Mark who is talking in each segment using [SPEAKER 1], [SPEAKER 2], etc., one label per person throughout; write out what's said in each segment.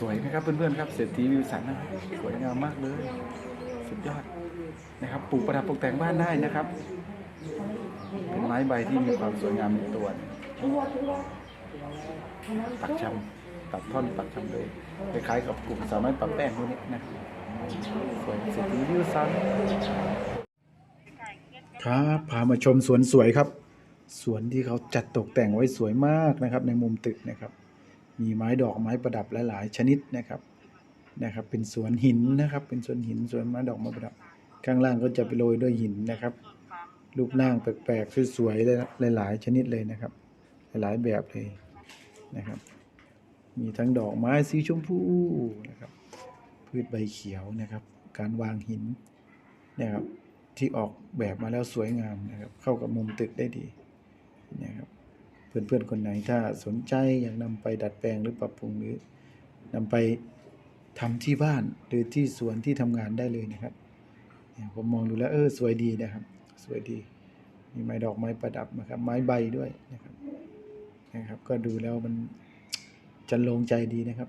[SPEAKER 1] สวยนะครับเพื่อนๆครับเศรษฐีวิวสันนะครับสวยงามมากเลย สุดยอดนะครับปลูกประดับตกแต่งบ้านได้นะครับ เป็นไม้ใบที่มีความสวยงามในตัวปักชำตัดท่อนปักชำเลยคล้ายๆกับกลุ่มสามารถปรับแป้งพวกนี้นะสวยเศรษฐีวิวสันครับพามาชมสวนสวยครับ สวนที่เขาจัดตกแต่งไว้สวยมากนะครับ ในมุมตึกนะครับ มีไม้ดอกไม้ประดับหลาย ๆ ชนิดนะครับนะครับ เป็นสวนหินนะครับ เป็นสวนหินสวนไม้ดอกไม้ประดับ ข้างล่างก็จะไปโรยด้วยหินนะครับ รูปร่างแปลกๆสวยๆหลาย ๆ ชนิดเลยนะครับ หลายๆแบบเลยนะครับ มีทั้งดอกไม้สีชมพูนะครับ พืชใบเขียวนะครับ การวางหินนะครับที่ออกแบบมาแล้วสวยงามนะครับ เข้ากับมุมตึกได้ดีนะครับ เพื่อนๆคนไหนถ้าสนใจอยากนำไปดัดแปลงหรือปรับปรุงหรือนำไปทำที่บ้านหรือที่สวนที่ทำงานได้เลยนะครับผมมองดูแล้วเออสวยดีนะครับ สวยดีมีไม้ดอกไม้ประดับนะครับ ไม้ใบด้วยนะครับนะครับ ก็ดูแล้วมันจันลงใจดีนะครับ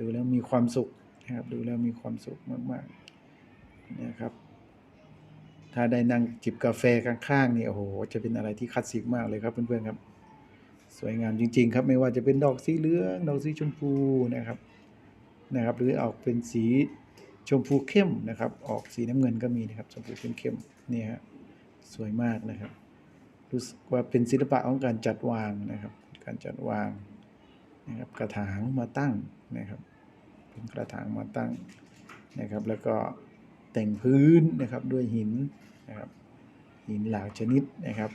[SPEAKER 1] ดูแล้วมีความสุขนะครับ ดูแล้วมีความสุขมากๆนะครับ ถ้าได้นั่งจิบกาแฟข้างๆนี่โอ้โหจะเป็นอะไรที่คลาสสิกมากเลยครับเพื่อนๆครับ สวยงามจริง ๆ ครับ ไม่ว่าจะเป็นดอกสีเหลืองดอกสีชมพูนะครับนะครับ หรือออกเป็นสีชมพูเข้มนะครับ ออกสีน้ำเงินก็มีนะครับชมพูเข้มๆนี่ฮะสวยมากนะครับรู้สึกว่าเป็นศิลปะของการจัดวางนะครับ การจัดวางนะครับกระถางมาตั้งนะครับเป็นกระถางมาตั้งนะครับ แล้วก็แต่งพื้นนะครับด้วยหินนะครับหินหลากชนิดนะครับ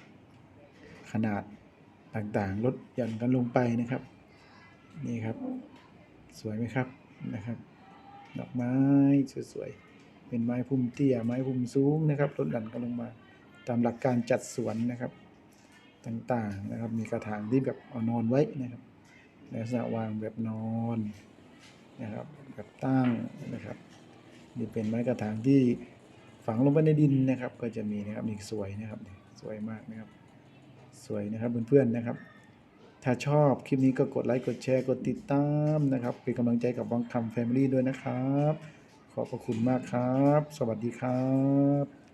[SPEAKER 1] ขนาด ต่างๆ ลดหย่อนกันลงไปนะครับ นี่ครับ สวยไหมครับนะครับ ดอกไม้สวยๆเป็นไม้พุ่มเตี้ยไม้พุ่มสูงนะครับลดหย่อนกันลงมา ตามหลักการจัดสวนนะครับต่างๆนะครับ มีกระถางที่แบบเอานอนไว้นะครับลักษณะวางแบบนอนนะครับแบบตั้งนะครับนี่เป็นไม้กระถางที่ฝังลงไปในดินนะครับ ก็จะมีนะครับนี่สวยนะครับสวยมากนะครับ สวยนะครับเพื่อนๆนะครับ ถ้าชอบคลิปนี้ก็กดไลค์กดแชร์กดติดตามนะครับ เป็นกำลังใจกับวังคำแฟมิลี่ด้วยนะครับ ขอบพระคุณมากครับ สวัสดีครับ